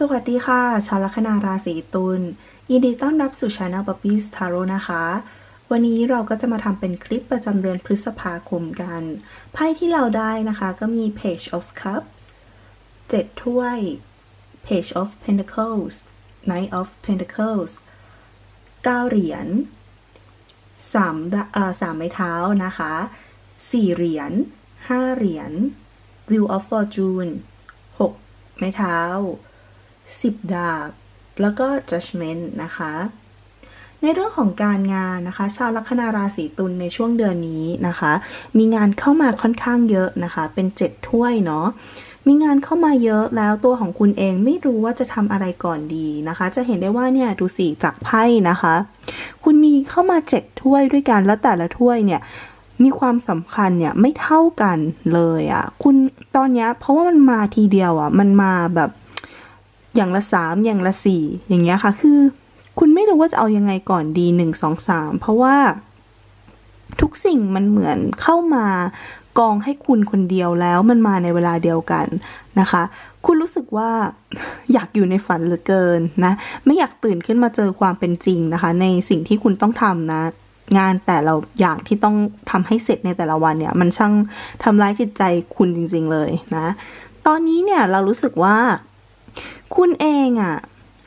สวัสดีค่ะ ชาวลัคนาราศีตุล ยินดีต้อนรับสู่ช anel p u p p y s Tarot นะคะ วันนี้เราก็จะมาทำเป็นคลิปประจำเดือนพฤษภาคมกัน ไพ่ที่เราได้นะคะก็มี Page of Cups 7 ถ้วย Page of Pentacles Knight of Pentacles 9 เหรียญ3ดะเอ่อ3ไม้เท้านะคะ 4 เหรียญ 5 เหรียญ Wheel of Fortune 6 ไม้เท้า 10 ดาบ แล้วก็ judgment นะคะ ในเรื่องของการงานนะคะ ชาวลัคนาราศีตุลในช่วงเดือนนี้นะคะ มีงานเข้ามาค่อนข้างเยอะนะคะ เป็น 7 ถ้วยเนาะมีงานเข้ามาเยอะแล้วตัวของคุณเองไม่รู้ว่าจะทำอะไรก่อนดีนะคะ จะเห็นได้ว่าเนี่ยดูสิจากไพ่นะคะ คุณมีเข้ามา7ถ้วยด้วยกันแล้วแต่ละถ้วยเนี่ยมีความสำคัญเนี่ยไม่เท่ากันเลยอะ่ะคุณตอนเนี้ยเพราะว่ามันมาทีเดียวอะ่ะมันมาแบบ อย่างละสามอย่างละสี่อย่างเงี้ยค่ะ คือ คุณไม่รู้ว่าจะเอายังไงก่อนดีหนึ่งสองสามเพราะว่าทุกสิ่งมันเหมือนเข้ามากองให้คุณคนเดียวแล้วมันมาในเวลาเดียวกันนะคะ คุณรู้สึกว่าอยากอยู่ในฝันเหลือเกินนะ ไม่อยากตื่นขึ้นมาเจอความเป็นจริงนะคะ ในสิ่งที่คุณต้องทำนะงานแต่ละอย่างที่ต้องทำให้เสร็จในแต่ละวันเนี่ย มันช่างทำร้ายจิตใจคุณจริง ๆ เลยนะ ตอนนี้เนี่ยเรารู้สึกว่า คุณเองอะ่ะ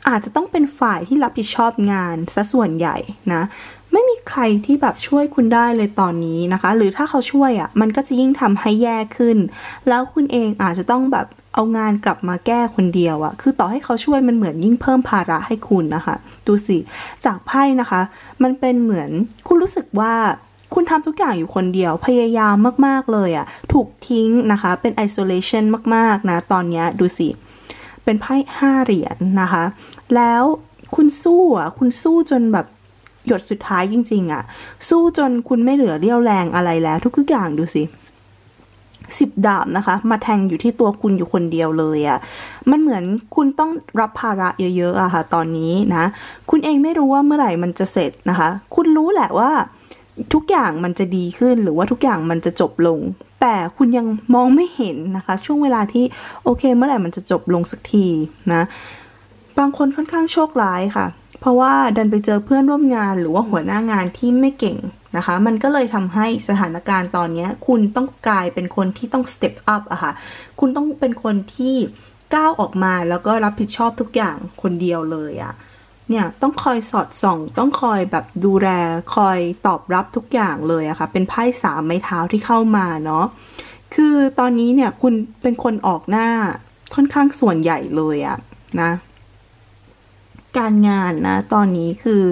อาจจะต้องเป็นฝ่ายที่รับผิดชอบงานซะส่วนใหญ่นะไม่มีใครที่แบบช่วยคุณได้เลยตอนนี้นะคะ หรือถ้าเขาช่วยอะ่ะมันก็จะยิ่งทำให้แย่ขึ้น แล้วคุณเองอาจจะต้องแบบเอางานกลับมาแก้คนเดียวอะ่ะคือต่อให้เขาช่วยมันเหมือนยิ่งเพิ่มภาระให้คุณนะคะ ดูสิ จากไพ่นะคะ มันเป็นเหมือนคุณรู้สึกว่าคุณทำทุกอย่างอยู่คนเดียวพยายามมาก ๆ เลยอะ่ะถูกทิ้งนะคะ เป็น isolation มาก ๆ นะ ตอนเนี้ยดูสิ เป็นไพ่ห้าเหรียญนะคะ แล้วคุณสู้อะคุณสู้จนแบบหยดสุดท้ายจริง ๆ อะ สู้จนคุณไม่เหลือเรี่ยวแรงอะไรแล้ว ทุกๆอย่างดูสิสิบดาบนะคะ มาแทงอยู่ที่ตัวคุณอยู่คนเดียวเลยอะ่ะ มันเหมือนคุณต้องรับภาระเยอะๆอะค่ะ ตอนนี้นะ คุณเองไม่รู้ว่าเมื่อไหร่มันจะเสร็จนะคะ คุณรู้แหละว่า ทุกอย่างมันจะดีขึ้นหรือว่าทุกอย่างมันจะจบลง แต่คุณยังมองไม่เห็นนะคะ ช่วงเวลาที่โอเค เมื่อไหร่มันจะจบลงสักทีนะบางคนค่อนข้างโชคร้ายค่ะ เพราะว่าดันไปเจอเพื่อนร่วมงานหรือว่าหัวหน้างานที่ไม่เก่งนะคะ มันก็เลยทำให้สถานการณ์ตอนนี้คุณต้องกลายเป็นคนที่ต้อง step up อะค่ะ คุณต้องเป็นคนที่ก้าวออกมาแล้วก็รับผิดชอบทุกอย่างคนเดียวเลยอะ เนี่ยต้องคอยสอดส่อง ต้องคอยแบบดูแลคอยตอบรับทุกอย่างเลยอะค่ะ เป็นไพ่สามไม้เท้าที่เข้ามาเนาะคือตอนนี้เนี่ยคุณเป็นคนออกหน้าค่อนข้างส่วนใหญ่เลยอะนะ การงานนะ ตอนนี้คือ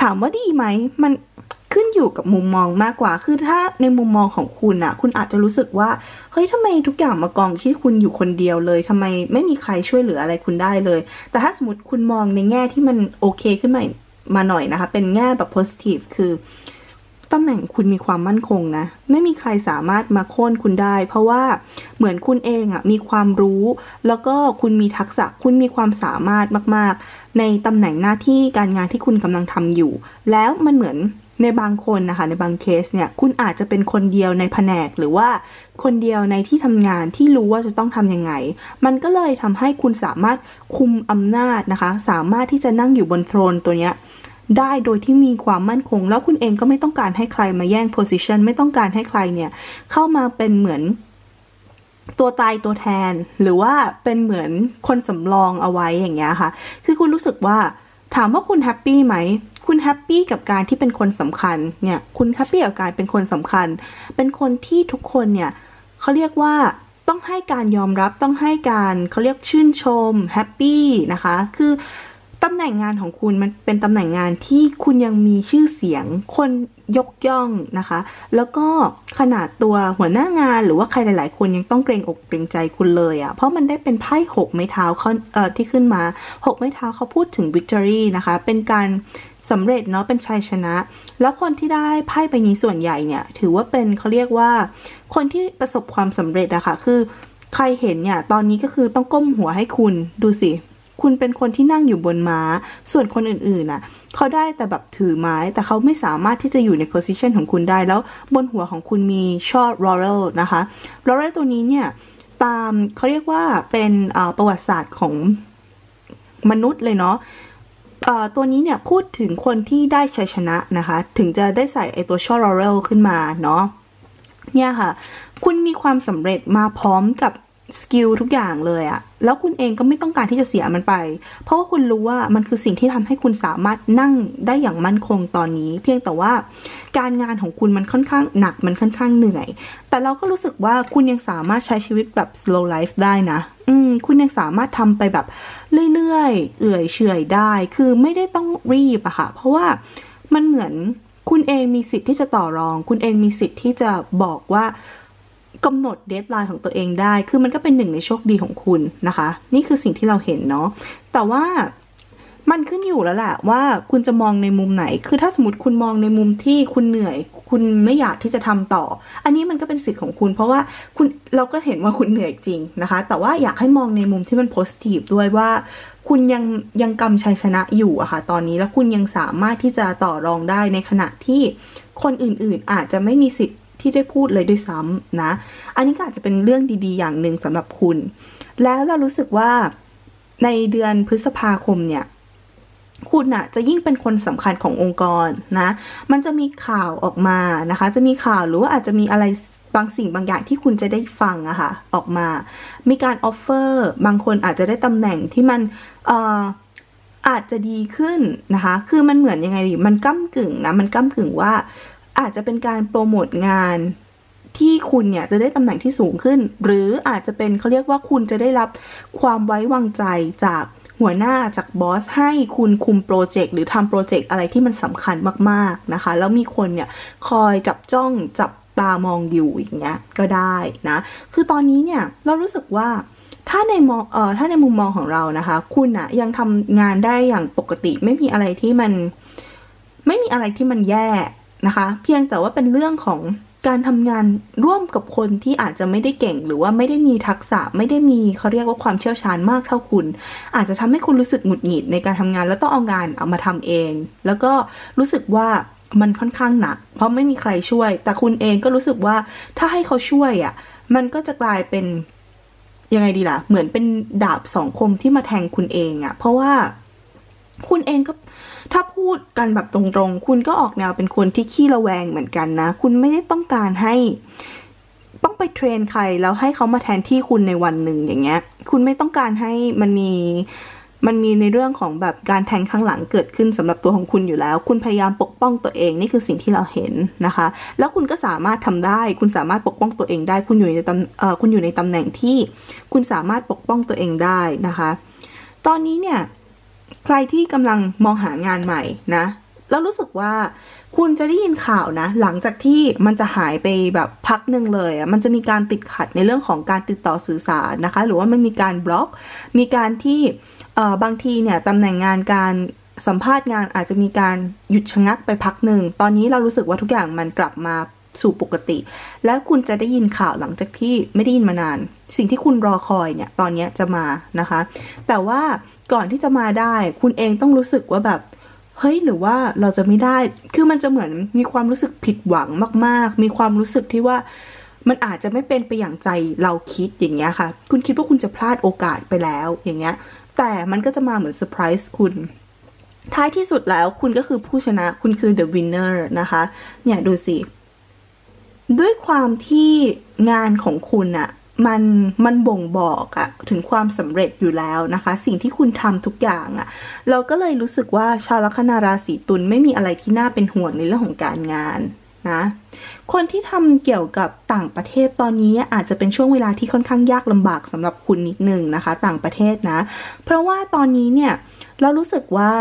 ถามว่าดีไหมมัน ขึ้นอยู่กับมุมมองมากกว่า คือถ้าในมุมมองของคุณอะคุณอาจจะรู้สึกว่า เฮ้ยทำไมทุกอย่างมากองที่คุณอยู่คนเดียวเลยทำไมไม่มีใครช่วยเหลืออะไรคุณได้เลย แต่ถ้าสมมติคุณมองในแง่ที่มันโอเคขึ้นมามาหน่อยนะคะ เป็นแง่แบบ positive คือตำแหน่งคุณมีความมั่นคงนะ ไม่มีใครสามารถมาโค่นคุณได้ เพราะว่าเหมือนคุณเองอะมีความรู้ แล้วก็คุณมีทักษะคุณมีความสามารถมาก ๆ ในตำแหน่งหน้าที่การงานที่คุณกำลังทำอยู่ แล้วมันเหมือน ในบางคนนะคะในบางเคสเนี่ยคุณอาจจะเป็นคนเดียวในแผนกหรือว่าคนเดียวในที่ทำงานที่รู้ว่าจะต้องทำยังไง มันก็เลยทำให้คุณสามารถคุมอำนาจนะคะ สามารถที่จะนั่งอยู่บนโทรนตัวเนี้ยได้โดยที่มีความมั่นคง แล้วคุณเองก็ไม่ต้องการให้ใครมาแย่งโพสิชันไม่ต้องการให้ใครเนี่ย เข้ามาเป็นเหมือนตัวตายตัวแทน หรือว่าเป็นเหมือนคนสำรองเอาไว้อย่างเงี้ยค่ะ คือคุณรู้สึกว่าถามว่าคุณแฮปปี้ไหม คุณแฮปปี้กับการที่เป็นคนสำคัญเนี่ยคุณแฮปปี้กับการเป็นคนสำคัญ เป็นคนที่ทุกคนเนี่ยเขาเรียกว่าต้องให้การยอมรับต้องให้การเขาเรียกชื่นชมแฮปปี้นะคะ คือ ตำแหน่งงานของคุณมันเป็นตำแหน่งงานที่คุณยังมีชื่อเสียง คนยกย่องนะคะ แล้วก็ขนาดตัวหัวหน้างานหรือว่าใครหลาย ๆ คนยังต้องเกรงอกเกรงใจคุณเลยอะ่ะ เพราะมันได้เป็นไพ่หกไม้เท้าเขาเอ่อที่ขึ้นมาหกไม้เท้าเขาพูดถึง victory นะคะ เป็นการสำเร็จเนาะเป็นชัยชนะ แล้วคนที่ได้ไพ่ใบนี้ส่วนใหญ่เนี่ย ถือว่าเป็นเขาเรียกว่า คนที่ประสบความสำเร็จอะค่ะคือใครเห็นเนี่ยตอนนี้ก็คือต้องก้มหัวให้คุณดูสิ คุณเป็นคนที่นั่งอยู่บนม้า ส่วนคนอื่นๆน่ะเขาได้แต่แบบถือไม้ แต่เขาไม่สามารถที่จะอยู่ในโพสิชันของคุณได้ แล้วบนหัวของคุณมีช่อ laurel นะคะ laurel ตัวนี้เนี่ย ตามเขาเรียกว่าเป็นประวัติศาสตร์ของมนุษย์เลยเนาะตัวนี้เนี่ยพูดถึงคนที่ได้ชัยชนะนะคะ ถึงจะได้ใส่ไอตัวช่อลอเรลขึ้นมาเนาะเนี่ยค่ะ คุณมีความสำเร็จมาพร้อมกับ สกิลทุกอย่างเลยอะแล้วคุณเองก็ไม่ต้องการที่จะเสียมันไป เพราะว่าคุณรู้ว่ามันคือสิ่งที่ทำให้คุณสามารถนั่งได้อย่างมั่นคงตอนนี้ เพียงแต่ว่าการงานของคุณมันค่อนข้างหนักมันค่อนข้างเหนื่อย แต่เราก็รู้สึกว่าคุณยังสามารถใช้ชีวิตแบบ slow life ได้นะ อืม คุณยังสามารถทำไปแบบเรื่อยๆ เอื่อยเฉยได้ คือไม่ได้ต้องรีบอะค่ะ เพราะว่ามันเหมือนคุณเองมีสิทธิ์ที่จะต่อรอง คุณเองมีสิทธิ์ที่จะบอกว่า กำหนดเดทไลน์ของตัวเองได้ คือมันก็เป็นหนึ่งในโชคดีของคุณนะคะ นี่คือสิ่งที่เราเห็นเนาะ แต่ว่ามันขึ้นอยู่แล้วแหละว่าคุณจะมองในมุมไหน คือถ้าสมมติคุณมองในมุมที่คุณเหนื่อย คุณไม่อยากที่จะทำต่อ อันนี้มันก็เป็นสิทธิ์ของคุณ เพราะว่าคุณเราก็เห็นว่าคุณเหนื่อยจริงนะคะ แต่ว่าอยากให้มองในมุมที่มันโพสิทีฟด้วยว่า คุณยังยังกำชัยชนะอยู่อะค่ะตอนนี้แล้วคุณยังสามารถที่จะต่อรองได้ในขณะที่คนอื่นๆ อาจจะไม่มีสิทธิ์ ที่ได้พูดเลยด้วยซ้ำนะ อันนี้ก็อาจจะเป็นเรื่องดีๆ อย่างหนึ่งสำหรับคุณ แล้วเรารู้สึกว่าในเดือนพฤษภาคมเนี่ยคุณอะจะยิ่งเป็นคนสำคัญขององค์กรนะ มันจะมีข่าวออกมานะคะ จะมีข่าวหรือว่าอาจจะมีอะไรบางสิ่งบางอย่างที่คุณจะได้ฟังอะค่ะออกมา มีการออฟเฟอร์ บางคนอาจจะได้ตำแหน่งที่มันเอ่ออาจจะดีขึ้นนะคะ คือมันเหมือนยังไงดี มันก้ากึ่งนะ มันก้ากึ่งว่า อาจจะเป็นการโปรโมทงานที่คุณเนี่ยจะได้ตำแหน่งที่สูงขึ้น หรืออาจจะเป็นเขาเรียกว่าคุณจะได้รับความไว้วางใจจากหัวหน้าจากบอสให้คุณคุมโปรเจกต์หรือทำโปรเจกต์อะไรที่มันสำคัญมากๆนะคะ แล้วมีคนเนี่ยคอยจับจ้องจับตามองอยู่อย่างเงี้ยก็ได้นะ คือตอนนี้เนี่ยเรารู้สึกว่าถ้าในมองเอ่อถ้าในมุมมองของเรานะคะ คุณอะยังทำงานได้อย่างปกติไม่มีอะไรที่มัน ไม่มีอะไรที่มันแย่ นะคะ เพียงแต่ว่าเป็นเรื่องของการทำงานร่วมกับคนที่อาจจะไม่ได้เก่ง หรือว่าไม่ได้มีทักษะไม่ได้มีเขาเรียกว่าความเชี่ยวชาญมากเท่าคุณ อาจจะทำให้คุณรู้สึกหงุดหงิดในการทำงานแล้วต้องเอางานเอามาทำเอง แล้วก็รู้สึกว่ามันค่อนข้างหนัก เพราะไม่มีใครช่วย แต่คุณเองก็รู้สึกว่าถ้าให้เขาช่วยอะ่ะมันก็จะกลายเป็นยังไงดีล่ะ เหมือนเป็นดาบสองคมที่มาแทงคุณเองอะ่ะ เพราะว่าคุณเองก็ ถ้าพูดกันแบบตรงๆ คุณก็ออกแนวเป็นคนที่ขี้ระแวงเหมือนกันนะ คุณไม่ได้ต้องการให้ต้องไปเทรนใครแล้วให้เขามาแทนที่คุณในวันหนึ่งอย่างเงี้ย คุณไม่ต้องการให้มันมีมันมีในเรื่องของแบบการแทงข้างหลังเกิดขึ้นสำหรับตัวของคุณอยู่แล้ว คุณพยายามปกป้องตัวเองนี่คือสิ่งที่เราเห็นนะคะ แล้วคุณก็สามารถทำได้ คุณสามารถปกป้องตัวเองได้ คุณอยู่ในตำเอ่อคุณอยู่ในตำแหน่งที่ คุณสามารถปกป้องตัวเองได้นะคะ ตอนนี้เนี่ย ใครที่กำลังมองหางานใหม่นะแล้วรู้สึกว่าคุณจะได้ยินข่าวนะ หลังจากที่มันจะหายไปแบบพักหนึ่งเลยอะมันจะมีการติดขัดในเรื่องของการติดต่อสื่อสารนะคะ หรือว่ามันมีการบล็อก มีการที่เอ่อบางทีเนี่ยตำแหน่งงานการสัมภาษณ์งานอาจจะมีการหยุดชะงักไปพักหนึ่ง ตอนนี้เรารู้สึกว่าทุกอย่างมันกลับมา สู่ปกติ แล้วคุณจะได้ยินข่าวหลังจากที่ไม่ได้ยินมานาน สิ่งที่คุณรอคอยเนี่ยตอนนี้จะมานะคะ แต่ว่าก่อนที่จะมาได้ คุณเองต้องรู้สึกว่าแบบเฮ้ยหรือว่าเราจะไม่ได้ คือมันจะเหมือนมีความรู้สึกผิดหวังมาก ๆ มีความรู้สึกที่ว่ามันอาจจะไม่เป็นไปอย่างใจเราคิดอย่างเงี้ยค่ะ คุณคิดว่าคุณจะพลาดโอกาสไปแล้วอย่างเงี้ย แต่มันก็จะมาเหมือนเซอร์ไพรส์คุณ ท้ายที่สุดแล้วคุณก็คือผู้ชนะ คุณคือ the winner นะคะ เนี่ยดูสิ ด้วยความที่งานของคุณอะมันมันบ่งบอกอะถึงความสำเร็จอยู่แล้วนะคะ สิ่งที่คุณทำทุกอย่างอะเราก็เลยรู้สึกว่าชาวลัคนาราศีตุลไม่มีอะไรที่น่าเป็นห่วงในเรื่องของการงานนะคนที่ทำเกี่ยวกับต่างประเทศตอนนี้อาจจะเป็นช่วงเวลาที่ค่อนข้างยากลำบากสำหรับคุณนิดนึงนะคะ ต่างประเทศนะ เพราะว่าตอนนี้เนี่ยเรารู้สึกว่า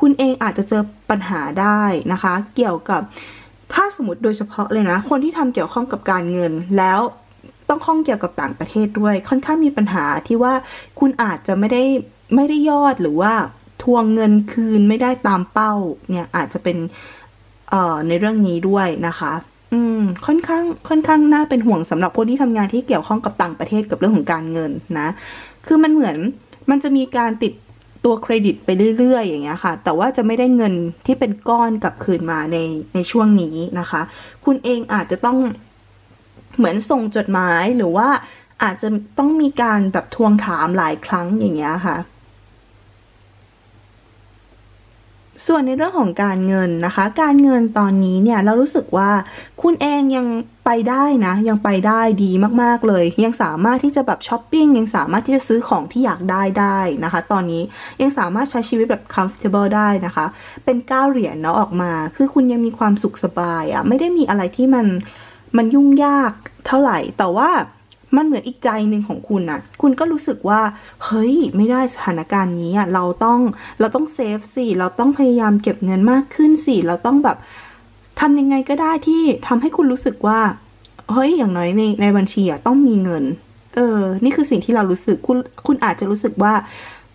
คุณเองอาจจะเจอปัญหาได้นะคะ เกี่ยวกับ ถ้าสมมติโดยเฉพาะเลยนะ คนที่ทำเกี่ยวข้องกับการเงินแล้วต้องข้องเกี่ยวกับต่างประเทศด้วย ค่อนข้างมีปัญหาที่ว่าคุณอาจจะไม่ได้ไม่ได้ยอดหรือว่าทวงเงินคืนไม่ได้ตามเป้าเนี่ยอาจจะเป็นเอ่อในเรื่องนี้ด้วยนะคะ อืมค่อนข้างค่อนข้างน่าเป็นห่วงสำหรับคนที่ทำงานที่เกี่ยวข้องกับต่างประเทศกับเรื่องของการเงินนะ คือมันเหมือนมันจะมีการติด ตัวเครดิตไปเรื่อยๆ อย่างเงี้ยค่ะ แต่ว่าจะไม่ได้เงินที่เป็นก้อนกลับคืนมาในในช่วงนี้นะคะ คุณเองอาจจะต้องเหมือนส่งจดหมายหรือว่าอาจจะต้องมีการแบบทวงถามหลายครั้งอย่างเงี้ยค่ะ ส่วนในเรื่องของการเงินนะคะ การเงินตอนนี้เนี่ยเรารู้สึกว่าคุณเองยังไปได้นะ ยังไปได้ดีมากๆเลย ยังสามารถที่จะแบบช้อปปิ้งยังสามารถที่จะซื้อของที่อยากได้ได้นะคะ ตอนนี้ยังสามารถใช้ชีวิตแบบ comfortable ได้นะคะ เป็นก้าวเหรียญเนาะออกมา คือคุณยังมีความสุขสบายอะ่ะไม่ได้มีอะไรที่มันมันยุ่งยากเท่าไหร่แต่ว่า มันเหมือนอีกใจหนึ่งของคุณอะคุณก็รู้สึกว่าเฮ้ยไม่ได้สถานการณ์นี้อะเราต้องเราต้องเซฟสิเราต้องพยายามเก็บเงินมากขึ้นสิเราต้องแบบทำยังไงก็ได้ที่ทำให้คุณรู้สึกว่าเฮ้ยอย่างน้อยในในบัญชีอะต้องมีเงิน เออ นี่คือสิ่งที่เรารู้สึกคุณคุณอาจจะรู้สึกว่า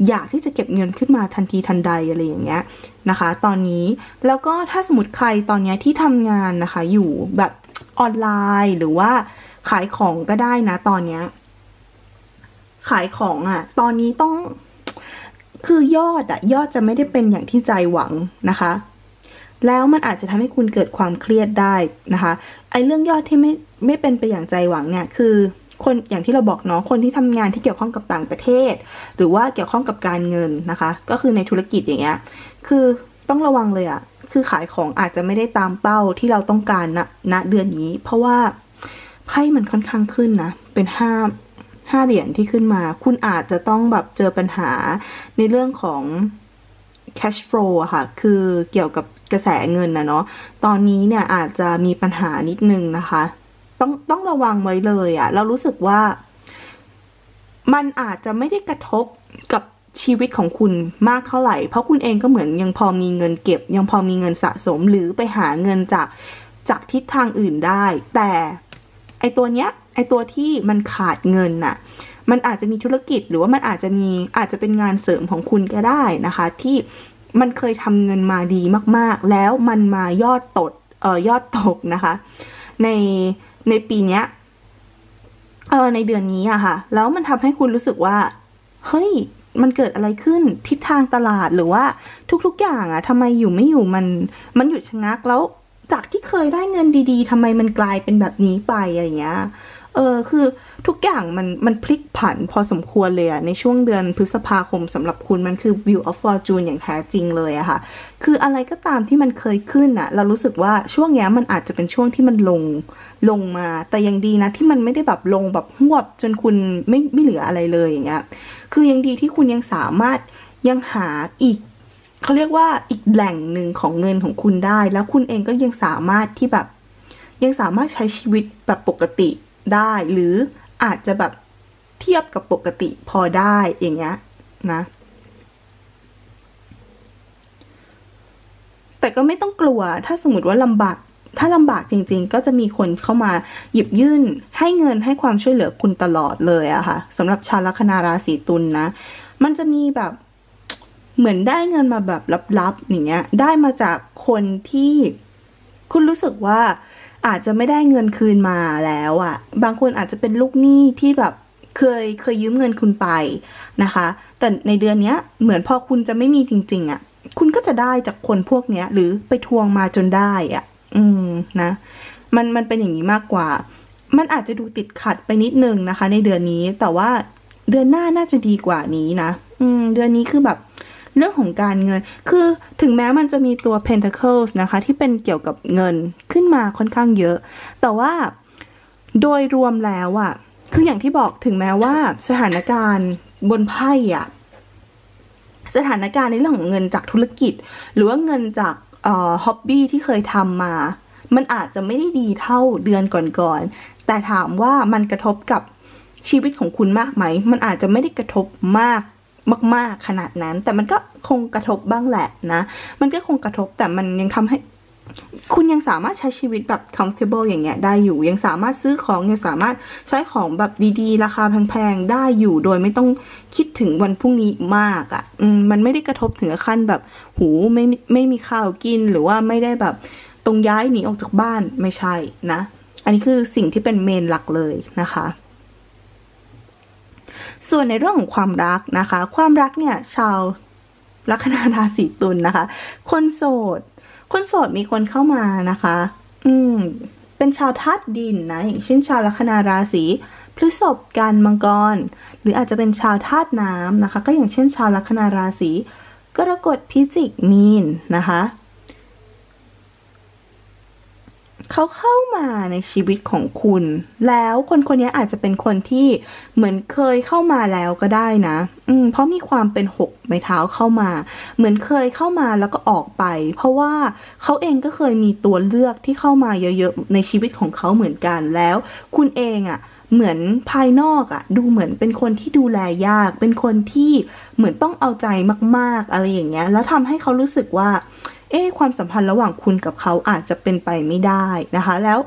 อยากที่จะเก็บเงินขึ้นมาทันทีทันใดอะไรอย่างเงี้ยนะคะ ตอนนี้แล้วก็ถ้าสมมติใครตอนนี้ที่ทำงานนะคะ อยู่แบบออนไลน์หรือว่า ขายของก็ได้นะ ตอนเนี้ย ขายของอะ่ะ ตอนนี้ต้อง คือยอดอะยอดจะไม่ได้เป็นอย่างที่ใจหวังนะคะ แล้วมันอาจจะทำให้คุณเกิดความเครียดได้นะคะ ไอ้เรื่องยอดที่ไม่ไม่เป็นไปอย่างใจหวังเนี่ย คือคนอย่างที่เราบอกเนาะคนที่ทำงานที่เกี่ยวข้องกับต่างประเทศ หรือว่าเกี่ยวข้องกับการเงินนะคะ ก็คือในธุรกิจอย่างเงี้ย คือต้องระวังเลยอะคือขายของอาจจะไม่ได้ตามเป้าที่เราต้องการณณเดือนนี้ เพราะว่า ไพ่มันค่อนข้างขึ้นนะ เป็นห้าห้าเหรียญที่ขึ้นมา คุณอาจจะต้องแบบเจอปัญหาในเรื่องของ cash flow ค่ะ คือเกี่ยวกับกระแสเงินนะเนาะ ตอนนี้เนี่ยอาจจะมีปัญหานิดนึงนะคะ ต้องต้องระวังไว้เลยอะเรารู้สึกว่า มันอาจจะไม่ได้กระทบกับชีวิตของคุณมากเท่าไหร่ เพราะคุณเองก็เหมือนยังพอมีเงินเก็บ ยังพอมีเงินสะสมหรือไปหาเงินจากจากทิศทางอื่นได้ แต่ ไอตัวเนี้ยไอตัวที่มันขาดเงินน่ะมันอาจจะมีธุรกิจหรือว่ามันอาจจะมีอาจจะเป็นงานเสริมของคุณก็ได้นะคะ ที่มันเคยทำเงินมาดีมากๆ แล้วมันมายอดตดเอ่อยอดตกนะคะ ในในปีเนี้ยเออในเดือนนี้อะค่ะ แล้วมันทำให้คุณรู้สึกว่า เฮ้ยมันเกิดอะไรขึ้นทิศทางตลาดหรือว่าทุกๆอย่างอะทำไมอยู่ไม่อยู่มันมันหยุดชะงักแล้ว จากที่เคยได้เงินดีๆทำไมมันกลายเป็นแบบนี้ไปอย่างเงี้ย เออคือทุกอย่างมันมันพลิกผันพอสมควรเลยอะในช่วงเดือนพฤษภาคมสำหรับคุณมันคือ view of fortune อย่างแท้จริงเลยอะค่ะ คืออะไรก็ตามที่มันเคยขึ้นอะเรารู้สึกว่าช่วงเนี้ยมันอาจจะเป็นช่วงที่มันลงลงมา แต่ยังดีนะที่มันไม่ได้แบบลงแบบหวบจนคุณไม่ไม่เหลืออะไรเลยอย่างเงี้ย คือยังดีที่คุณยังสามารถยังหาอีก เขาเรียกว่าอีกแหล่งหนึ่งของเงินของคุณได้ แล้วคุณเองก็ยังสามารถที่แบบ ยังสามารถใช้ชีวิตแบบปกติได้ หรืออาจจะแบบเทียบกับปกติพอได้อย่างเงี้ยนะ แต่ก็ไม่ต้องกลัวถ้าสมมติว่าลำบากถ้าลำบากจริงๆ ก็จะมีคนเข้ามาหยิบยื่นให้เงินให้ความช่วยเหลือคุณตลอดเลยอะค่ะสำหรับชาวลัคนาราศีตุลนนะ มันจะมีแบบ เหมือนได้เงินมาแบบลับๆอย่างเงี้ยได้มาจากคนที่คุณรู้สึกว่าอาจจะไม่ได้เงินคืนมาแล้วอะ่ะ บางคนอาจจะเป็นลูกหนี้ที่แบบเคยเคยยืมเงินคุณไปนะคะ แต่ในเดือนเนี้ยเหมือนพอคุณจะไม่มีจริง ๆอะ่ะ คุณก็จะได้จากคนพวกเนี้ย หรือไปทวงมาจนได้อะ่ะ อืมนะ มันมันเป็นอย่างนี้มากกว่า มันอาจจะดูติดขัดไปนิดนึงนะคะ ในเดือนนี้แต่ว่าเดือนหน้าน่าจะดีกว่านี้นะ อืม เดือนนี้คือแบบ เรื่องของการเงิน คือถึงแม้มันจะมีตัว Pentacles นะคะที่เป็นเกี่ยวกับเงินขึ้นมาค่อนข้างเยอะ แต่ว่าโดยรวมแล้วอะคืออย่างที่บอกถึงแม้ว่าสถานการณ์บนไพ่อะสถานการณ์ในเรื่องของเงินจากธุรกิจ หรือว่าเงินจากฮ็อบบี้ที่เคยทำมา มันอาจจะไม่ได้ดีเท่าเดือนก่อนๆแต่ถามว่ามันกระทบกับชีวิตของคุณมากไหม มันอาจจะไม่ได้กระทบมาก มาก ๆ ขนาดนั้น แต่มันก็คงกระทบบ้างแหละนะ มันก็คงกระทบแต่มันยังทำให้ คุณยังสามารถใช้ชีวิตแบบ comfortable อย่างเงี้ยได้อยู่ ยังสามารถซื้อของยังสามารถใช้ของแบบดีๆ ราคาแพงๆ ได้อยู่โดยไม่ต้องคิดถึงวันพรุ่งนี้มากอะ่ะมันไม่ได้กระทบถึงขั้นแบบ หูไม่ไม่ไม่มีข้าวกินหรือว่าไม่ได้แบบตรงย้ายหนีออกจากบ้านไม่ใช่นะ อันนี้คือสิ่งที่เป็นเมนหลักเลยนะคะ ส่วนในเรื่องของความรักนะคะ ความรักเนี่ยชาวลัคนาราศีตุลนะคะ คนโสด คนโสดมีคนเข้ามานะคะ อืม เป็นชาวธาตุดินนะ อย่างเช่นชาวลัคนาราศีพฤษภกันมังกร หรืออาจจะเป็นชาวธาตุน้ำนะคะ ก็อย่างเช่นชาวลัคนาราศีกรกฎพิจิกมีนนะคะ เขาเข้ามาในชีวิตของคุณ แล้วคนคนนี้อาจจะเป็นคนที่เหมือนเคยเข้ามาแล้วก็ได้นะ อืมเพราะมีความเป็นหกไม้เท้าเข้ามา เหมือนเคยเข้ามาแล้วก็ออกไป เพราะว่าเขาเองก็เคยมีตัวเลือกที่เข้ามาเยอะๆในชีวิตของเขาเหมือนกันแล้ว คุณเองอะ่ะเหมือนภายนอกอะ่ะดูเหมือนเป็นคนที่ดูแลยาก เป็นคนที่เหมือนต้องเอาใจมาก ๆ อะไรอย่างเงี้ย แล้วทำให้เขารู้สึกว่า เอ๊ความสัมพันธ์ระหว่างคุณกับเขาอาจจะเป็นไปไม่ได้นะคะ แล้ว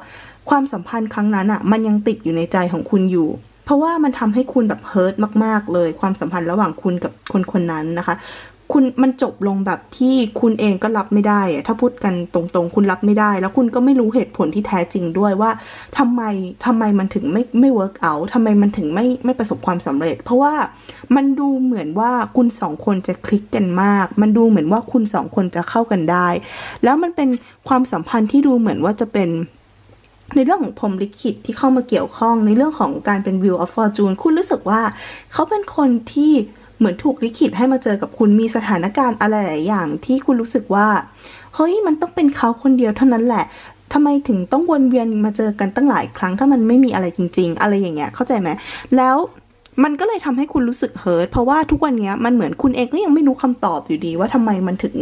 ความสัมพันธ์ครั้งนั้นอะ มันยังติดอยู่ในใจของคุณอยู่ เพราะว่ามันทำให้คุณแบบเฮิร์ตมาก ๆ เลย ความสัมพันธ์ระหว่างคุณกับคนคนนั้นนะคะ คุณมันจบลงแบบที่คุณเองก็รับไม่ได้อะถ้าพูดกันตรงๆ คุณรับไม่ได้ แล้วคุณก็ไม่รู้เหตุผลที่แท้จริงด้วยว่าทำไมทำไมมันถึงไม่ไม่เวิร์กเอาทำไมมันถึงไม่ไม่ประสบความสำเร็จ เพราะว่ามันดูเหมือนว่าคุณสองคนจะคลิกกันมาก มันดูเหมือนว่าคุณสองคนจะเข้ากันได้ แล้วมันเป็นความสัมพันธ์ที่ดูเหมือนว่าจะเป็นในเรื่องของพรมลิขิตที่เข้ามาเกี่ยวข้องในเรื่องของการเป็น Wheel of Fortune คุณรู้สึกว่าเขาเป็นคนที่ เหมือนถูกลิขิตให้มาเจอกับคุณมีสถานการณ์อะไรหลายอย่างที่คุณรู้สึกว่าเฮ้ยมันต้องเป็นเขาคนเดียวเท่านั้นแหละทำไมถึงต้องวนเวียนมาเจอกันตั้งหลายครั้ง ถ้ามันไม่มีอะไรจริง ๆ อะไรอย่างเงี้ยเข้าใจไหมแล้วมันก็เลยทำให้คุณรู้สึกเฮิร์ตเพราะว่าทุกวันนี้มันเหมือนคุณเองก็ยังไม่รู้คำตอบอยู่ดี ว่าทำไมมันถึง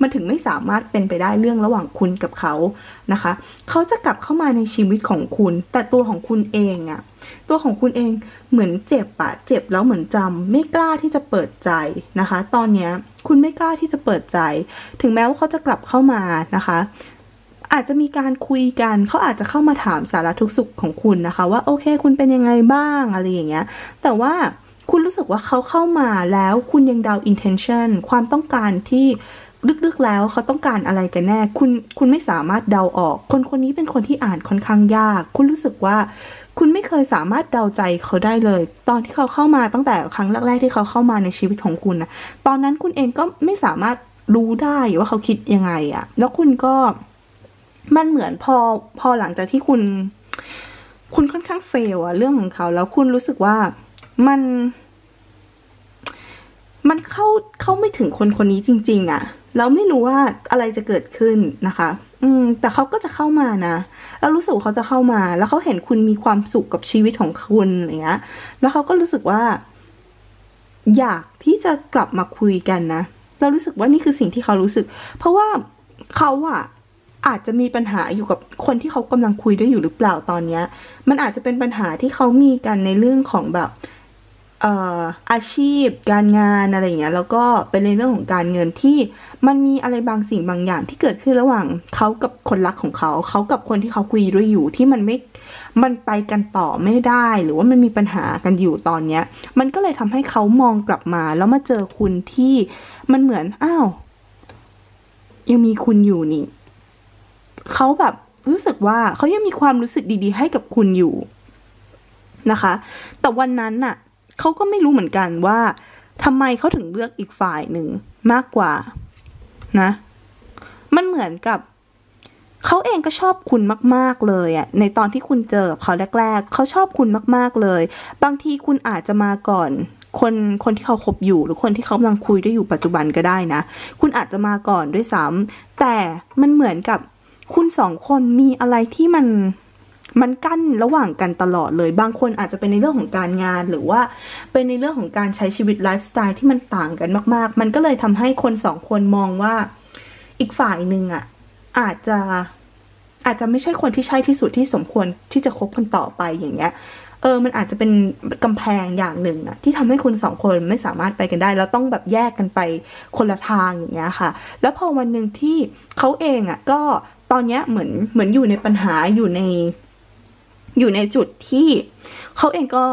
มันถึงไม่สามารถเป็นไปได้เรื่องระหว่างคุณกับเขานะคะ เขาจะกลับเข้ามาในชีวิตของคุณ แต่ตัวของคุณเองอะ ตัวของคุณเองเหมือนเจ็บอะเจ็บแล้วเหมือนจำไม่กล้าที่จะเปิดใจนะคะ ตอนเนี้ยคุณไม่กล้าที่จะเปิดใจ ถึงแม้ว่าเขาจะกลับเข้ามานะคะอาจจะมีการคุยกันเขาอาจจะเข้ามาถามสารทุกข์สุขของคุณนะคะ ว่าโอเค คุณเป็นยังไงบ้างอะไรอย่างเงี้ย แต่ว่าคุณรู้สึกว่าเขาเข้ามาแล้วคุณยังเดา intention ความต้องการที่ลึกๆแล้วเขาต้องการอะไรกันแน่ คุณคุณไม่สามารถเดาออก คนคนนี้เป็นคนที่อ่านค่อนข้างยาก คุณรู้สึกว่า คุณไม่เคยสามารถเดาใจเขาได้เลย ตอนที่เขาเข้ามาตั้งแต่ครั้งแรกๆที่เขาเข้ามาในชีวิตของคุณนะตอนนั้นคุณเองก็ไม่สามารถรู้ได้ว่าเขาคิดยังไงอะแล้วคุณก็มันเหมือนพอพอหลังจากที่คุณ คุณค่อนข้างเฟลอะเรื่องของเขา แล้วคุณรู้สึกว่ามัน มันเข้าเข้าไม่ถึงคนคนนี้จริง ๆอะแล้วไม่รู้ว่าอะไรจะเกิดขึ้นนะคะ อืม แต่เขาก็จะเข้ามานะ แล้วรู้สึกเขาจะเข้ามา แล้วเขาเห็นคุณมีความสุขกับชีวิตของคุณอะไรเงี้ย แล้วเขาก็รู้สึกว่า อยากที่จะกลับมาคุยกันนะ เรารู้สึกว่านี่คือสิ่งที่เขารู้สึก เพราะว่าเขาอะอาจจะมีปัญหาอยู่กับคนที่เขากำลังคุยด้วยอยู่หรือเปล่าตอนเนี้ย มันอาจจะเป็นปัญหาที่เขามีกันในเรื่องของแบบ อาชีพ การงานอะไรอย่างเงี้ยแล้วก็เป็นในเรื่องของการเงินที่มันมีอะไรบางสิ่งบางอย่างที่เกิดขึ้นระหว่างเขากับคนรักของเขา เขากับคนที่เขาคุยด้วยอยู่ที่มันไม่มันไปกันต่อไม่ได้ หรือว่ามันมีปัญหากันอยู่ตอนเนี้ย มันก็เลยทำให้เขามองกลับมา แล้วมาเจอคุณที่มันเหมือนอ้าวยังมีคุณอยู่นี่เขาแบบรู้สึกว่าเขายังมีความรู้สึกดีๆ ให้กับคุณอยู่นะคะ แต่วันนั้นน่ะ เขาก็ไม่รู้เหมือนกันว่าทำไมเขาถึงเลือกอีกฝ่ายหนึ่งมากกว่านะ มันเหมือนกับเขาเองก็ชอบคุณมาก ๆ เลยอะในตอนที่คุณเจอเขาแรก ๆ เขาชอบคุณมาก ๆ เลย บางทีคุณอาจจะมาก่อน คนคนที่เขาคบอยู่หรือคนที่เขากำลังคุยด้วยอยู่ปัจจุบันก็ได้นะ คุณอาจจะมาก่อนด้วยซ้ำแต่มันเหมือนกับคุณสองคนมีอะไรที่มัน มันกั้นระหว่างกันตลอดเลย บางคนอาจจะเป็นในเรื่องของการงาน หรือว่าเป็นในเรื่องของการใช้ชีวิตไลฟ์สไตล์ที่มันต่างกันมาก ๆ มันก็เลยทำให้คนสองคนมองว่าอีกฝ่ายหนึ่งอะอาจจะอาจจะไม่ใช่คนที่ใช่ที่สุดที่สมควรที่จะคบคนต่อไปอย่างเงี้ย เออ มันอาจจะเป็นกำแพงอย่างหนึ่งอะที่ทำให้คุณสองคนไม่สามารถไปกันได้ แล้วต้องแบบแยกกันไปคนละทางอย่างเงี้ยค่ะ แล้วพอวันหนึ่งที่เขาเองอะก็ตอนเนี้ยเหมือนเหมือนอยู่ในปัญหาอยู่ใน อยู่ในจุดที่เขาเองก็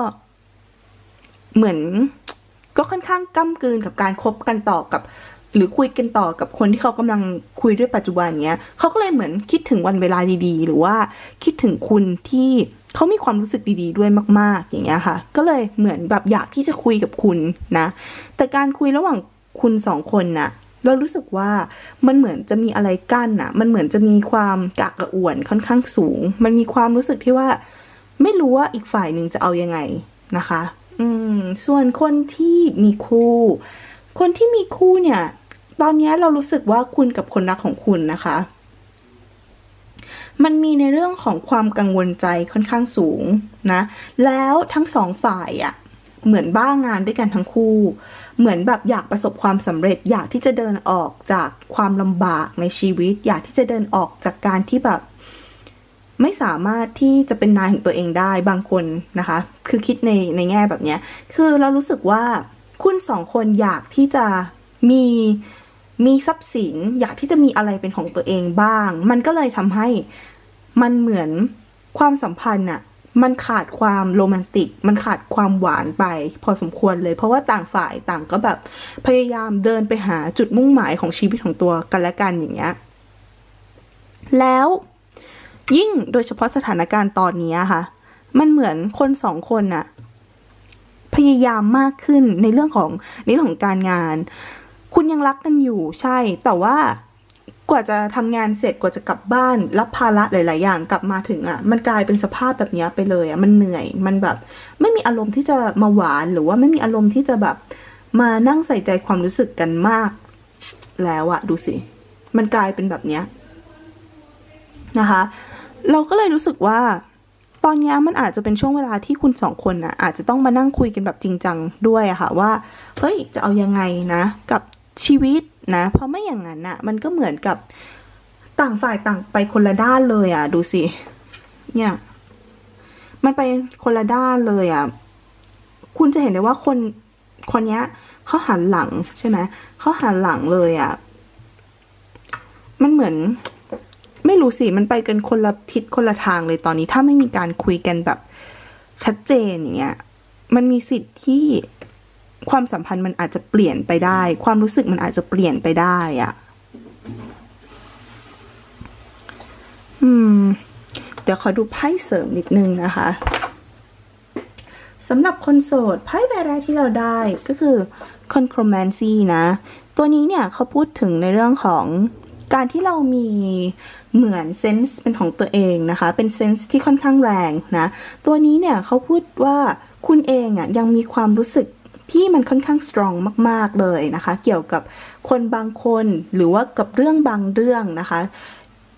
เหมือนก็ค่อนข้างก้ากลืนกับการคบกันต่อกับ หรือคุยกันต่อกับคนที่เขากำลังคุยด้วยปัจจุบันเนี้ยเขาก็เลยเหมือนคิดถึงวันเวลาดีๆ หรือว่าคิดถึงคุณที่เขามีความรู้สึกดีๆ ด้วยมาก ๆ อย่างเงี้ยค่ะ ก็เลยเหมือนแบบอยากที่จะคุยกับคุณนะ แต่การคุยระหว่างคุณสองคนน่ะ เรารู้สึกว่ามันเหมือนจะมีอะไรกั้นน่ะมันเหมือนจะมีความกากกระอ่วนค่อนข้างสูง มันมีความรู้สึกที่ว่า ไม่รู้ว่าอีกฝ่ายหนึ่งจะเอายังไงนะคะ อืม ส่วนคนที่มีคู่ คนที่มีคู่เนี่ย ตอนนี้เรารู้สึกว่าคุณกับคนรักของคุณนะคะ มันมีในเรื่องของความกังวลใจค่อนข้างสูงนะ แล้วทั้งสองฝ่ายอะ่ะ เหมือนบ้างงานด้วยกันทั้งคู่ เหมือนแบบอยากประสบความสำเร็จ อยากที่จะเดินออกจากความลำบากในชีวิต อยากที่จะเดินออกจากการที่แบบ ไม่สามารถที่จะเป็นนายของตัวเองได้บางคนนะคะ คือคิดในในแง่แบบเนี้ย คือเรารู้สึกว่าคุณสองคนอยากที่จะมีมีทรัพย์สิน อยากที่จะมีอะไรเป็นของตัวเองบ้าง มันก็เลยทำให้มันเหมือนความสัมพันธ์อะ มันขาดความโรแมนติก มันขาดความหวานไป พอสมควรเลย เพราะว่าต่างฝ่ายต่างก็แบบพยายามเดินไปหาจุดมุ่งหมายของชีวิตของตัวกันและกันอย่างเงี้ย แล้วยิ่งโดยเฉพาะสถานการณ์ตอนนี้ค่ะ มันเหมือนคนสองคนน่ะพยายามมากขึ้นในเรื่องของในเรื่องของการงาน คุณยังรักกันอยู่ใช่ แต่ว่า กว่าจะทำงานเสร็จกว่าจะกลับบ้านรับภาระหลาย ๆ อย่างกลับมาถึงอะ มันกลายเป็นสภาพแบบนี้ไปเลยอะมันเหนื่อยมันแบบ ไม่มีอารมณ์ที่จะมาหวานหรือว่าไม่มีอารมณ์ที่จะแบบมานั่งใส่ใจความรู้สึกกันมาก แล้วอะดูสิ มันกลายเป็นแบบเนี้ยนะคะ เราก็เลยรู้สึกว่า ตอนนี้มันอาจจะเป็นช่วงเวลาที่คุณสองคนน่ะอาจจะต้องมานั่งคุยกันแบบจริงจังด้วยอะค่ะว่าเฮ้ยจะเอายังไงนะ กับชีวิต นะ เพราะไม่อย่างนั้นน่ะมันก็เหมือนกับต่างฝ่ายต่างไปคนละด้านเลยอะดูสิ เนี่ย มันไปคนละด้านเลยอะคุณจะเห็นได้ว่าคนคนเนี้ยเขาหันหลังใช่ไหมเขาหันหลังเลยอะมันเหมือนไม่รู้สิ มันไปกันคนละทิศคนละทางเลยตอนนี้ ถ้าไม่มีการคุยกันแบบชัดเจนอย่างเงี้ย มันมีสิทธิ์ที่ ความสัมพันธ์มันอาจจะเปลี่ยนไปได้ ความรู้สึกมันอาจจะเปลี่ยนไปได้อะอืม เดี๋ยวขอดูไพ่เสริมนิดนึงนะคะสำหรับคนโสดไพ่ใบแรกที่เราได้ก็คือ concromancy นะ ตัวนี้เนี่ยเขาพูดถึงในเรื่องของการที่เรามีเหมือนเซนส์เป็นของตัวเองนะคะ เป็นเซนส์ที่ค่อนข้างแรงนะ ตัวนี้เนี่ยเขาพูดว่าคุณเองอะ่ะยังมีความรู้สึก ที่มันค่อนข้างสตรองมาก ๆ เลยนะคะ เกี่ยวกับคนบางคนหรือว่ากับเรื่องบางเรื่องนะคะ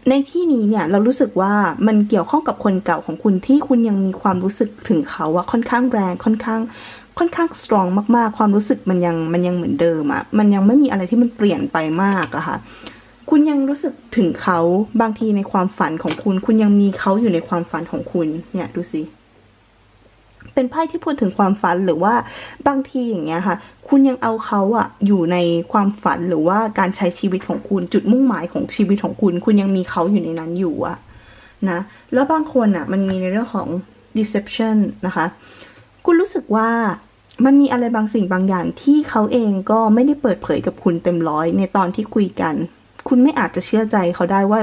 ในที่นี้เนี่ยเรารู้สึกว่ามันเกี่ยวข้องกับคนเก่าของคุณที่คุณยังมีความรู้สึกถึงเขาอะค่อนข้างแรงค่อนข้างค่อนข้างสตรองมาก ๆ ความรู้สึกมันยังมันยังเหมือนเดิมอะมันยังไม่มีอะไรที่มันเปลี่ยนไปมากอะค่ะคุณยังรู้สึกถึงเขาบางทีในความฝันของคุณ คุณยังมีเขาอยู่ในความฝันของคุณเนี่ยดูสิ เป็นไพ่ที่พูดถึงความฝันหรือว่าบางทีอย่างเงี้ยค่ะ คุณยังเอาเขาอะอยู่ในความฝันหรือว่าการใช้ชีวิตของคุณจุดมุ่งหมายของชีวิตของคุณ คุณยังมีเขาอยู่ในนั้นอยู่อะนะแล้วบางคนอะมันมีในเรื่องของ deception นะคะ คุณรู้สึกว่ามันมีอะไรบางสิ่งบางอย่างที่เขาเองก็ไม่ได้เปิดเผยกับคุณเต็มร้อยในตอนที่คุยกัน คุณไม่อาจจะเชื่อใจเขาได้ว่า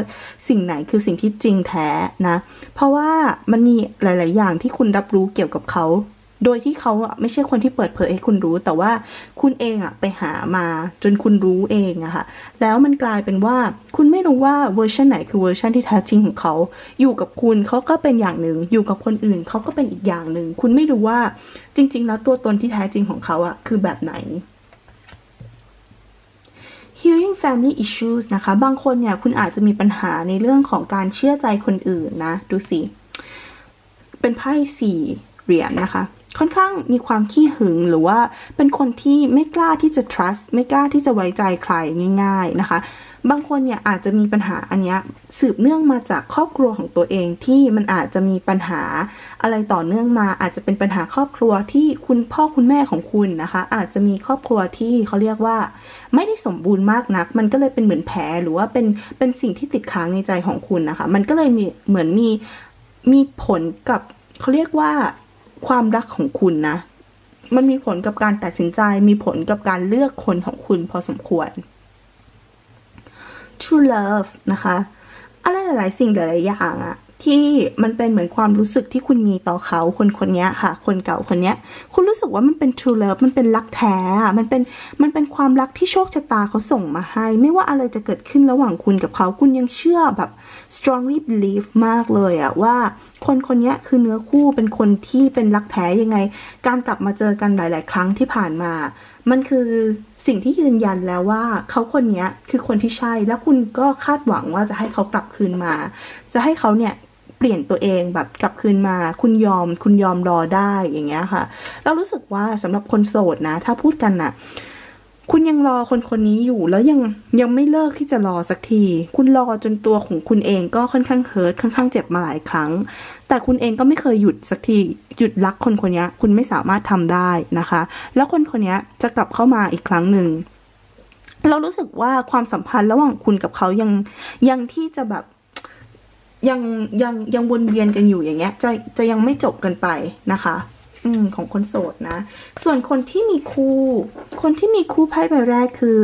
สิ่งไหนคือสิ่งที่จริงแท้นะ เพราะว่ามันมีหลาย ๆ อย่างที่คุณรับรู้เกี่ยวกับเขา โดยที่เขาไม่ใช่คนที่เปิดเผยให้คุณรู้ แต่ว่าคุณเองอะไปหามาจนคุณรู้เองอะค่ะ แล้วมันกลายเป็นว่าคุณไม่รู้ว่าเวอร์ชันไหนคือเวอร์ชันที่แท้จริงของเขา อยู่กับคุณเขาก็เป็นอย่างหนึ่ง อยู่กับคนอื่นเขาก็เป็นอีกอย่างหนึ่ง คุณไม่รู้ว่าจริง ๆ แล้วตัวตนที่แท้จริงของเขาอะคือแบบไหน hearing family issues นะคะ บางคนเนี่ยคุณอาจจะมีปัญหาในเรื่องของการเชื่อใจคนอื่นนะ ดูสิ เป็นไพ่สี่เหรียญนะคะ ค่อนข้างมีความขี้หึงหรือว่าเป็นคนที่ไม่กล้าที่จะ trust ไม่กล้าที่จะไว้ใจใครง่าย ๆนะคะ บางคนเนี่ยอาจจะมีปัญหาอันนี้สืบเนื่องมาจากครอบครัวของตัวเองที่มันอาจจะมีปัญหาอะไรต่อเนื่องมา อาจจะเป็นปัญหาครอบครัวที่คุณพ่อคุณแม่ของคุณนะคะ อาจจะมีครอบครัวที่เขาเรียกว่า ไม่ได้สมบูรณ์มากนัก มันก็เลยเป็นเหมือนแผลหรือว่าเป็นเป็นสิ่งที่ติดค้างในใจของคุณนะคะ มันก็เลยมีเหมือนมีมีผลกับเขาเรียกว่าความรักของคุณนะ มันมีผลกับการตัดสินใจ มีผลกับการเลือกคนของคุณพอสมควร true love นะคะ อะไรหลาย ๆ สิ่งหลาย ๆ อย่างอะที่มันเป็นเหมือนความรู้สึกที่คุณมีต่อเขาคนคนนี้ค่ะ คนเก่าคนนี้คุณรู้สึกว่ามันเป็น true love มันเป็นรักแท้มันเป็นมันเป็นความรักที่โชคชะตาเขาส่งมาให้ ไม่ว่าอะไรจะเกิดขึ้นระหว่างคุณกับเขา คุณยังเชื่อแบบ strongly believe มากเลยอะว่า คนคนนี้คือเนื้อคู่เป็นคนที่เป็นรักแท้ยังไง การกลับมาเจอกันหลาย ๆ ครั้งที่ผ่านมา มันคือสิ่งที่ยืนยันแล้วว่าเขาคนนี้คือคนที่ใช่ แล้วคุณก็คาดหวังว่าจะให้เขากลับคืนมา จะให้เขาเนี่ยเปลี่ยนตัวเองแบบกลับคืนมา คุณยอม คุณยอมรอได้อย่างเงี้ยค่ะ เรารู้สึกว่าสำหรับคนโสดนะ ถ้าพูดกันน่ะ คุณยังรอคนคนนี้อยู่แล้วยังยังไม่เลิกที่จะรอสักที คุณรอจนตัวของคุณเองก็ค่อนข้างเฮิร์ตค่อนข้างเจ็บมาหลายครั้ง แต่คุณเองก็ไม่เคยหยุดสักทีหยุดรักคนคนนี้คุณไม่สามารถทำได้นะคะ แล้วคนคนนี้จะกลับเข้ามาอีกครั้งหนึ่งเรารู้สึกว่าความสัมพันธ์ระหว่างคุณกับเขายังยังที่จะแบบยังยังยังวนเวียนกันอยู่อย่างเงี้ยจะจะยังไม่จบกันไปนะคะ อืมของคนโสดนะ ส่วนคนที่มีคู่ คนที่มีคู่ไพ่ใบแรกคือ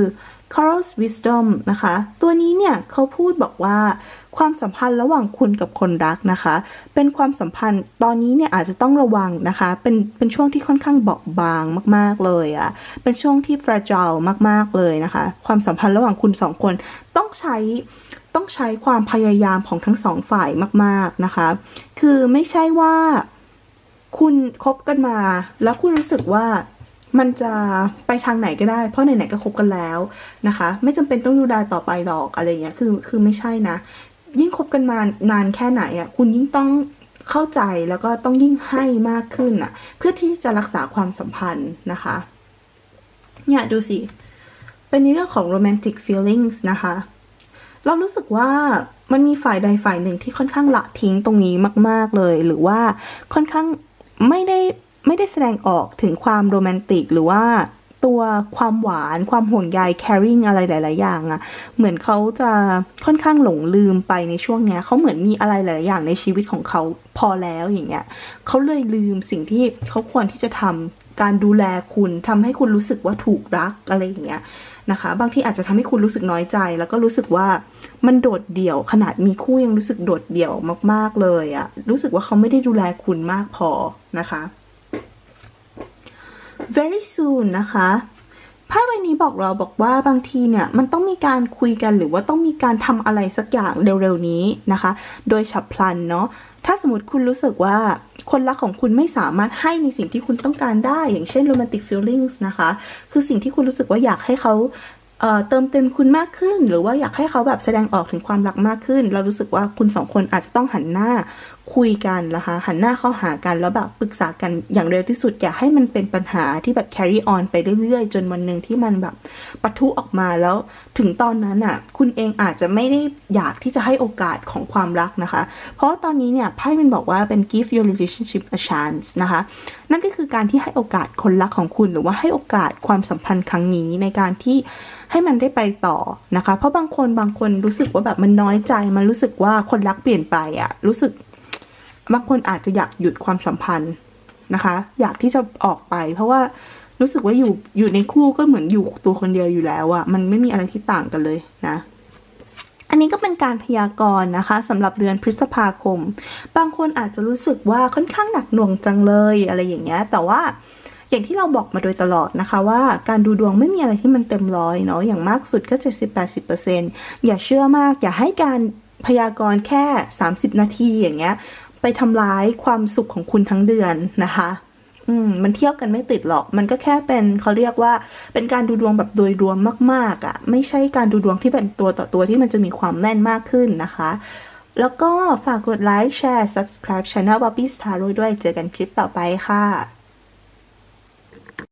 Carl's Wisdom นะคะ ตัวนี้เนี่ยเขาพูดบอกว่าความสัมพันธ์ระหว่างคุณกับคนรักนะคะ เป็นความสัมพันธ์ตอนนี้เนี่ยอาจจะต้องระวังนะคะ เป็นเป็นช่วงที่ค่อนข้างเบาบางมาก ๆเลยอะเป็นช่วงที่ fragile มากๆเลยนะคะ ความสัมพันธ์ระหว่างคุณสองคนต้องใช้ต้องใช้ความพยายามของทั้งสองฝ่ายมาก ๆนะคะ คือไม่ใช่ว่า คุณคบกันมา แล้วคุณรู้สึกว่ามันจะไปทางไหนก็ได้ เพราะไหนๆก็คบกันแล้วนะคะ ไม่จำเป็นต้องดูแลต่อไปหรอกอะไรเงี้ยคือคือไม่ใช่นะ ยิ่งคบกันมานานแค่ไหนอะคุณยิ่งต้องเข้าใจแล้วก็ต้องยิ่งให้มากขึ้นอะ เพื่อที่จะรักษาความสัมพันธ์นะคะ เนี่ยดูสิเป็นในเรื่องของ romantic feelings นะคะ เรารู้สึกว่ามันมีฝ่ายใดฝ่ายหนึ่งที่ค่อนข้างละทิ้งตรงนี้มาก ๆเลย หรือว่าค่อนข้าง ไม่ได้ไม่ได้แสดงออกถึงความโรแมนติกหรือว่าตัวความหวานความห่วงใย caring อะไรหลาย ๆ อย่างอะเหมือนเขาจะค่อนข้างหลงลืมไปในช่วงเนี้ยเขาเหมือนมีอะไรหลาย ๆ อย่างในชีวิตของเขาพอแล้วอย่างเงี้ยเขาเลยลืมสิ่งที่เขาควรที่จะทำการดูแลคุณทำให้คุณรู้สึกว่าถูกรักอะไรอย่างเงี้ยนะคะ บางทีอาจจะทำให้คุณรู้สึกน้อยใจ แล้วก็รู้สึกว่า มันโดดเดี่ยวขนาดมีคู่ยังรู้สึกโดดเดี่ยวมาก ๆ เลยอะรู้สึกว่าเขาไม่ได้ดูแลคุณมากพอนะคะ very soon นะคะไพ่ใบนี้บอกเราบอกว่าบางทีเนี่ยมันต้องมีการคุยกันหรือว่าต้องมีการทำอะไรสักอย่างเร็วๆนี้นะคะ โดยฉับพลันเนาะถ้าสมมติคุณรู้สึกว่าคนรักของคุณไม่สามารถให้ในสิ่งที่คุณต้องการได้ อย่างเช่น romantic feelings นะคะ คือสิ่งที่คุณรู้สึกว่าอยากให้เขา เอ่อเติมเต็มคุณมากขึ้น หรือว่าอยากให้เขาแบบแสดงออกถึงความรักมากขึ้น เรารู้สึกว่าคุณสองคนอาจจะต้องหันหน้าคุยกันนะคะหันหน้าเข้าหากันแล้วแบบปรึกษากันอย่างเร็วที่สุดอย่าให้มันเป็นปัญหาที่แบบ carry on ไปเรื่อยๆ จนวันหนึ่งที่มันแบบปะทุออกมาแล้วถึงตอนนั้นอะคุณเองอาจจะไม่ได้อยากที่จะให้โอกาสของความรักนะคะ เพราะตอนนี้เนี่ยไพ่มันบอกว่าเป็น give your relationship a chance นะคะ นั่นก็คือการที่ให้โอกาสคนรักของคุณหรือว่าให้โอกาสความสัมพันธ์ครั้งนี้ในการที่ให้มันได้ไปต่อนะคะ เพราะบางคนบางคนรู้สึกว่าแบบมันน้อยใจ มันรู้สึกว่าคนรักเปลี่ยนไปอะรู้สึก บางคนอาจจะอยากหยุดความสัมพันธ์นะคะ อยากที่จะออกไป เพราะว่ารู้สึกว่าอยู่อยู่ในคู่ก็เหมือนอยู่ตัวคนเดียวอยู่แล้วอะมันไม่มีอะไรที่ต่างกันเลยนะอันนี้ก็เป็นการพยากรณ์นะคะสำหรับเดือนพฤษภาคม บางคนอาจจะรู้สึกว่าค่อนข้างหนักหน่วงจังเลยอะไรอย่างเงี้ยแต่ว่าอย่างที่เราบอกมาโดยตลอดนะคะว่าการดูดวงไม่มีอะไรที่มันเต็มร้อยเนาะอย่างมากสุดก็ 70-80%อย่าเชื่อมาก อย่าให้การพยากรณ์แค่ 30 นาทีอย่างเงี้ย ไปทำร้ายความสุขของคุณทั้งเดือนนะคะอืมมันเที่ยวกันไม่ติดหรอก มันก็แค่เป็นเขาเรียกว่าเป็นการดูดวงแบบโดยรวมมาก ๆอะ่ะ ไม่ใช่การดูดวงที่เป็นตัวต่อตัวที่มันจะมีความแม่นมากขึ้นนะคะ แล้วก็ฝากกดไลค์แชร์ subscribe channel Bobby Star ด้วยเจอกันคลิปต่อไปค่ะ